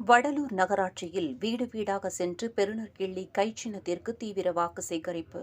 வடலூர் நகராட்சியில் வீடு வீடாக சென்று பெருநர்கிள்ளி கைச்சின்னத்திற்கு தீவிர வாக்கு சேகரிப்பு.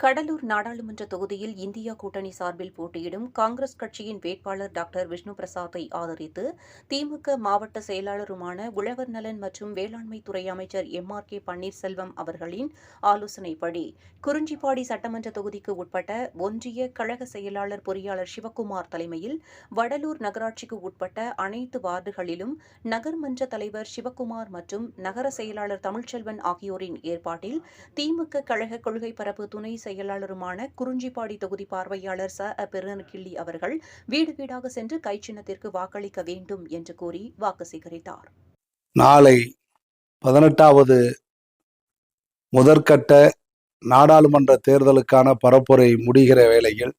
கடலூர் நாடாளுமன்ற தொகுதியில் இந்தியா கூட்டணி சார்பில் போட்டியிடும் காங்கிரஸ் கட்சியின் வேட்பாளர் டாக்டர் விஷ்ணு பிரசாத்தை ஆதரித்து திமுக மாவட்ட செயலாளருமான உழவர் நலன் மற்றும் வேளாண்மை துறை அமைச்சர் எம் ஆர் கே பன்னீர்செல்வம் அவர்களின் ஆலோசனைப்படி குறிஞ்சிப்பாடி சட்டமன்ற தொகுதிக்கு உட்பட்ட ஒன்றிய கழக செயலாளர் பொறியாளர் சிவக்குமார் தலைமையில் வடலூர் நகராட்சிக்கு உட்பட்ட அனைத்து வார்டுகளிலும் நகர்மன்ற தலைவர் சிவக்குமார் மற்றும் நகர செயலாளர் தமிழ்ச்செல்வன் ஆகியோரின் ஏற்பாட்டில் திமுக கழக கொள்கை பரப்பு துணை செயலாளருமான குறிஞ்சிப்பாடி தொகுதி பார்வையாளர் ச. அ. பெருநகிள்ளி அவர்கள் வீடு வீடாக சென்று கைச்சின்னத்திற்கு வாக்களிக்க வேண்டும் என்று கூறி வாக்கு சேகரித்தார். நாளை பதினெட்டாவது முதற்கட்ட நாடாளுமன்ற தேர்தலுக்கான பரப்புரை முடிகிற வேளையில்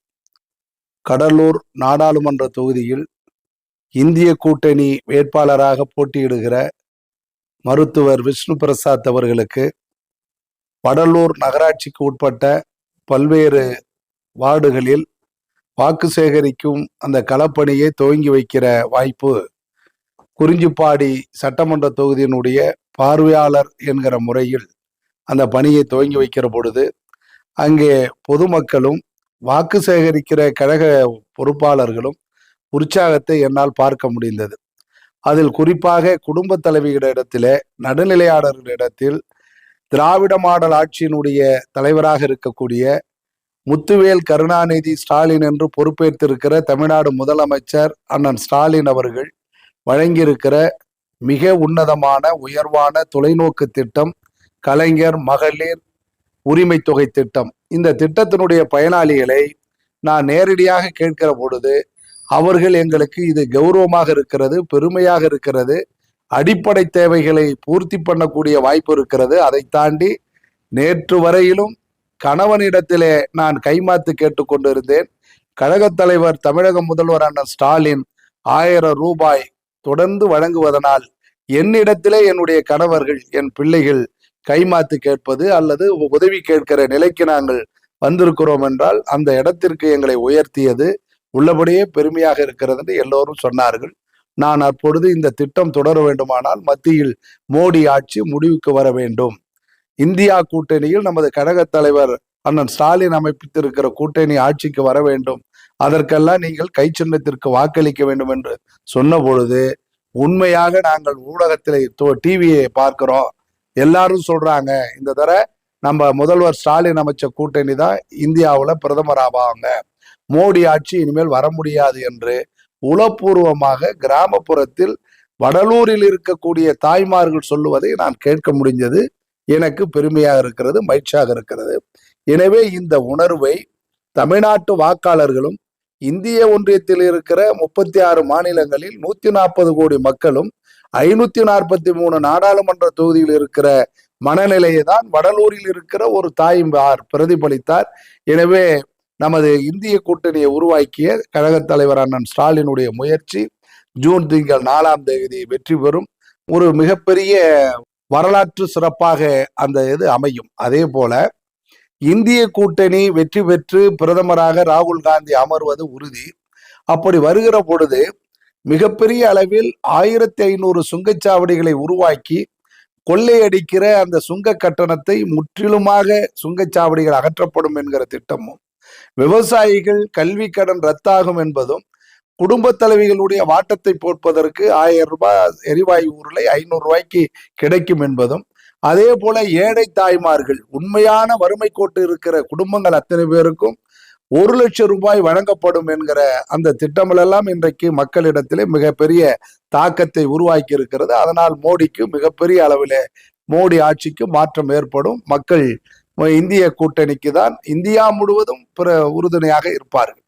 கடலூர் நாடாளுமன்ற தொகுதியில் இந்திய கூட்டணி வேட்பாளராக போட்டியிடுகிற மருத்துவர் விஷ்ணு பிரசாத் அவர்களுக்கு வடலூர் நகராட்சிக்கு உட்பட்ட பல்வேறு வார்டுகளில் வாக்கு சேகரிக்கும் அந்த களப்பணியை துவங்கி வைக்கிற வாய்ப்பு குறிஞ்சிப்பாடி சட்டமன்ற தொகுதியினுடைய பார்வையாளர் என்கிற முறையில் அந்த பணியை துவங்கி வைக்கிற பொழுது அங்கே பொதுமக்களும் வாக்கு சேகரிக்கிற கழக பொறுப்பாளர்களும் உற்சாகத்தை என்னால் பார்க்க முடிந்தது. அதில் குறிப்பாக குடும்ப தலைவிகளிடத்திலே நடுநிலையாளர்களிடத்தில் திராவிட மாடல் ஆட்சியினுடைய தலைவராக இருக்கக்கூடிய முத்துவேல் கருணாநிதி ஸ்டாலின் என்று பொறுப்பேற்றிருக்கிற தமிழ்நாடு முதலமைச்சர் அண்ணன் ஸ்டாலின் அவர்கள் வழங்கியிருக்கிற மிக உன்னதமான உயர்வான தொலைநோக்கு திட்டம் கலைஞர் மகளிர் உரிமை தொகை திட்டம். இந்த திட்டத்தினுடைய பயனாளிகளை நான் நேரடியாக கேட்கிற பொழுது அவர்கள் எங்களுக்கு இது கௌரவமாக இருக்கிறது பெருமையாக இருக்கிறது அடிப்படை தேவைகளை பூர்த்தி பண்ணக்கூடிய வாய்ப்பு இருக்கிறது. அதை தாண்டி நேற்று வரையிலும் கணவனிடத்திலே நான் கைமாத்து கேட்டுக்கொண்டிருந்தேன் கழகத் தலைவர் தமிழக முதல்வர் அண்ணன் ஸ்டாலின் ஆயிரம் ரூபாய் தொடர்ந்து வழங்குவதனால் என்னிடத்திலே என்னுடைய கணவர்கள் என் பிள்ளைகள் கைமாத்து கேட்பது அல்லது உதவி கேட்கிற நிலைக்கு நாங்கள் வந்திருக்கிறோம் என்றால் அந்த இடத்திற்கு எங்களை உயர்த்தியது. உள்ளபடியே பெருமையாக இருக்கிறது என்று எல்லோரும் சொன்னார்கள். நான் அப்பொழுது இந்த திட்டம் தொடர வேண்டுமானால் மத்தியில் மோடி ஆட்சி முடிவுக்கு வர வேண்டும். இந்தியா கூட்டணியில் நமது கழக தலைவர் அண்ணன் ஸ்டாலின் அமைப்பித்திருக்கிற கூட்டணி ஆட்சிக்கு வர வேண்டும். அதற்கெல்லாம் நீங்கள் கை சின்னத்திற்கு வாக்களிக்க வேண்டும் என்று சொன்ன பொழுது உண்மையாக நாங்கள் ஊடகத்தில் டிவியை பார்க்கிறோம். எல்லாரும் சொல்றாங்க இந்த தர நம்ம முதல்வர் ஸ்டாலின் அமைச்ச கூட்டணி தான் இந்தியாவில் பிரதமர் ஆவாங்க. மோடி ஆட்சி இனிமேல் வர முடியாது என்று உளப்பூர்வமாக கிராமப்புறத்தில் வடலூரில் இருக்கக்கூடிய தாய்மார்கள் சொல்லுவதை நான் கேட்க முடிஞ்சது எனக்கு பெருமையாக இருக்கிறது மகிழ்ச்சியாக இருக்கிறது. எனவே இந்த உணர்வை தமிழ்நாட்டு வாக்காளர்களும் இந்திய ஒன்றியத்தில் இருக்கிற முப்பத்தி ஆறு மாநிலங்களில் நூத்தி நாற்பது கோடி மக்களும் ஐநூத்தி நாற்பத்தி மூணு நாடாளுமன்ற தொகுதியில் இருக்கிற மனநிலையை தான் வடலூரில் இருக்கிற ஒரு தாய்மார் பிரதிபலித்தார். எனவே நமது இந்திய கூட்டணியை உருவாக்கிய கழகத் தலைவர் அண்ணன் ஸ்டாலினுடைய முயற்சி ஜூன் திங்கள் நாலாம் தேதி வெற்றி பெறும். ஒரு மிகப்பெரிய வரலாற்று சிறப்பாக அந்த இது அமையும். அதே போல இந்திய கூட்டணி வெற்றி பெற்று பிரதமராக ராகுல் காந்தி அமர்வது உறுதி. அப்படி வருகிற பொழுது மிகப்பெரிய அளவில் ஆயிரத்தி ஐநூறு சுங்கச்சாவடிகளை உருவாக்கி கொள்ளையடிக்கிற அந்த சுங்க கட்டணத்தை முற்றிலுமாக சுங்கச்சாவடிகள் அகற்றப்படும் என்கிற திட்டமும் விவசாயிகள் கல்வி கடன் ரத்தாகும் என்பதும் குடும்ப தலைவிகளுடைய வாட்டத்தை போட்பதற்கு ஆயிரம் ரூபாய் எரிவாயு உருளை ஐநூறு ரூபாய்க்கு கிடைக்கும் என்பதும் அதே போல ஏழை தாய்மார்கள் உண்மையான வறுமை கோட்டு இருக்கிற குடும்பங்கள் அத்தனை பேருக்கும் ஒரு லட்சம் ரூபாய் வழங்கப்படும் என்கிற அந்த திட்டங்களெல்லாம் இன்றைக்கு மக்களிடத்திலே மிகப்பெரிய தாக்கத்தை உருவாக்கி இருக்கிறது அதனால் மோடிக்கு மிகப்பெரிய அளவில் மோடி ஆட்சிக்கு மாற்றம் ஏற்படும். மக்கள் இந்திய கூட்டணிக்கு தான் இந்தியா முழுவதும் பிற உறுதுணையாக இருப்பார்கள்.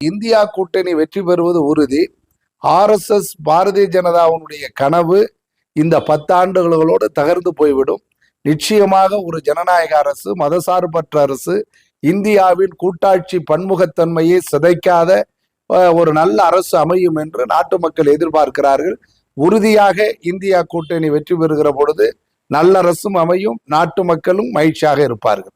இந்தியா கூட்டணி வெற்றி பெறுவது உறுதி. ஆர்எஸ்எஸ் பாரதிய ஜனதாவுடைய கனவு இந்த பத்தாண்டுகளோடு தகர்ந்து போய்விடும். நிச்சயமாக ஒரு ஜனநாயக அரசு மதசார்பற்ற அரசு இந்தியாவின் கூட்டாட்சி பன்முகத்தன்மையை சிதைக்காத ஒரு நல்ல அரசு அமையும் என்று நாட்டு மக்கள் எதிர்பார்க்கிறார்கள். உறுதியாக இந்தியா கூட்டணி வெற்றி பெறுகிற பொழுது நல்ல அரசும் அமையும் நாட்டு மக்களும் மகிழ்ச்சியாக இருப்பார்கள்.